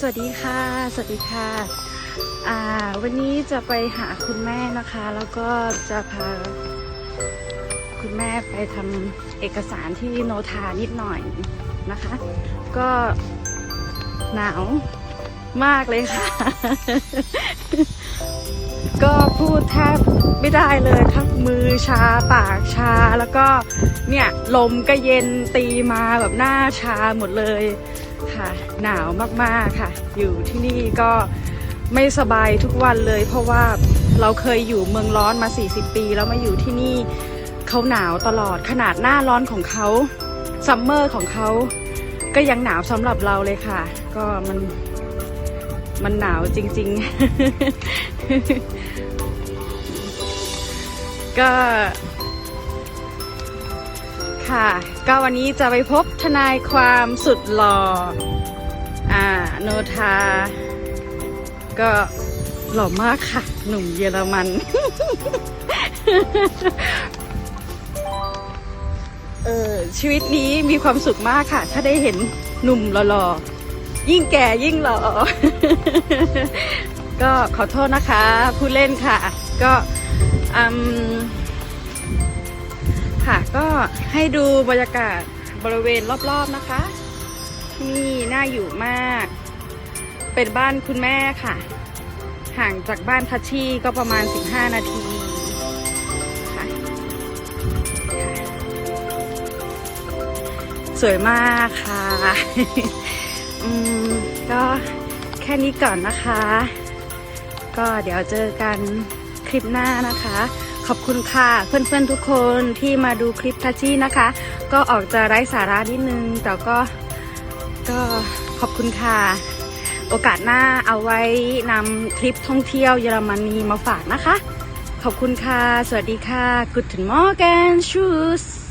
สวัสดีค่ะ สวัสดีค่ะอ่าวันนี้จะไปหาคุณแม่นะคะ แล้วก็จะพาคุณแม่ไปทำเอกสารที่โนทานิดหน่อยนะคะ ก็หนาวมากเลยค่ะ ก็พูดแทบไม่ได้เลยทั้งมือชาปากชาแล้วก็เนี่ยลมก็เย็นตีมาแบบหน้าชาหมดเลย ค่ะ หนาวมากๆค่ะ อยู่ที่นี่ก็ไม่สบายทุกวันเลย เพราะว่าเราเคยอยู่เมืองร้อนมา 40 ปี แล้วมาอยู่ที่นี่เขาหนาวตลอดขนาดหน้าร้อนของเขาซัมเมอร์ของเขาก็ยังหนาวสำหรับเราเลยค่ะ ก็มันมันหนาวจริง ๆ ก็ ค่ะ ก็วันนี้จะไปพบทนายความสุดหล่ออ่าโนทา ก็หล่อมากค่ะ หนุ่มเยอรมัน เออชีวิตนี้มีความสุขมากค่ะ ถ้าได้เห็นหนุ่มหล่อๆยิ่งแก่ยิ่งหล่อ ก็ขอโทษนะคะ ผู้เล่นค่ะ ก็อืม ค่ะ ก็ให้ดูบรรยากาศบริเวณรอบๆนะคะ ที่นี่น่าอยู่มาก เป็นบ้านคุณแม่ค่ะ ห่างจากบ้านทัชชี่ก็ประมาณ 15 นาทีสวยมากค่ะ อืม ก็แค่นี้ก่อนนะคะ ก็เดี๋ยวเจอกันคลิปหน้านะคะ ขอบคุณค่ะ เพื่อนๆทุกคนที่มาดูคลิปทัชชี่นะคะ ก็ออกจะไร้สาระนิดนึง แต่ก็ก็ขอบคุณค่ะ โอกาสหน้าเอาไว้นำคลิปท่องเที่ยวเยอรมนีมาฝากนะคะ ขอบคุณค่ะ สวัสดีค่ะ Guten Morgen Tschüss